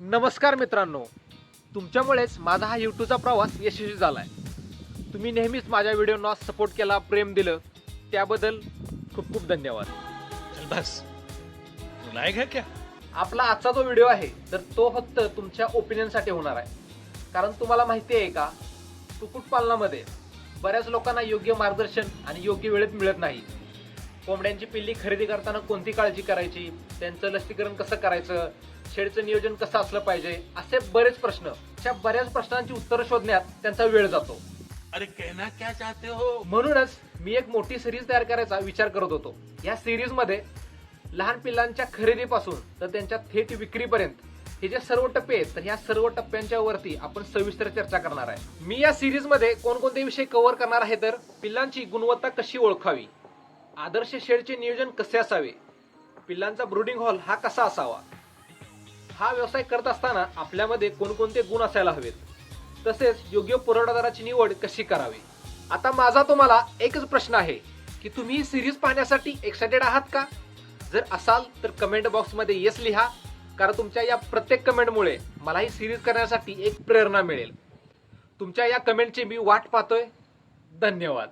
नमस्कार मित्रांनो. तुमच्यामुळेच माझा हा यूट्यूबचा प्रवास यशस्वी झाला आहे तुम्ही नेहमीच माझ्या व्हिडिओना सपोर्ट केला प्रेम दिलं. त्याबद्दल खूप खूप धन्यवाद. चल बस. तुला आहे का क्या? आपला आजचा जो व्हिडिओ आहे तर तो फक्त तुमच्या ओपिनियनसाठी होणार आहे. कारण तुम्हाला माहिती आहे का कुक्कुटपालनामध्ये बऱ्याच लोकांना योग्य मार्गदर्शन आणि योग्य वेळेत मिळत नाही. कोंबड्यांची पिल्ली खरेदी करताना कोणती काळजी करायची? त्यांचं लसीकरण कसं करायचं? शेडचं नियोजन कसं असलं पाहिजे? असे बरेच प्रश्न. त्या बऱ्याच प्रश्नांची उत्तरं शोधण्यात त्यांचा वेळ जातो. अरे कहना क्या चाहते हो? म्हणूनच मी एक मोठी सिरीज तयार करायचा विचार करत होतो. या सिरीजमध्ये लहान पिल्लांच्या खरेदीपासून तर त्यांच्या थेट विक्रीपर्यंत हे जे सर्व टप्पे आहेत तर ह्या सर्व टप्प्यांच्या वरती आपण सविस्तर चर्चा करणार आहे. मी या सिरीजमध्ये कोणकोणते विषय कव्हर करणार आहे तर पिल्लांची गुणवत्ता कशी ओळखावी? आदर्श शेडचे नियोजन कसे असावे? पिल्लांचा ब्रुडिंग हॉल हा कसा असावा? हा व्यवसाय करत असताना आपल्यामध्ये कोणकोणते गुण असायला हवेत? तसेच योग्य पुरवठादाराची निवड कशी करावी? आता माझा तुम्हाला एकच प्रश्न आहे की तुम्ही सिरीज पाहण्यासाठी एक्सायटेड आहात का? जर असाल तर कमेंट बॉक्समध्ये येस लिहा कारण तुमच्या या प्रत्येक कमेंटमुळे मला ही सिरीज करण्यासाठी एक प्रेरणा मिळेल. तुमच्या या कमेंटची मी वाट पाहतोय. धन्यवाद.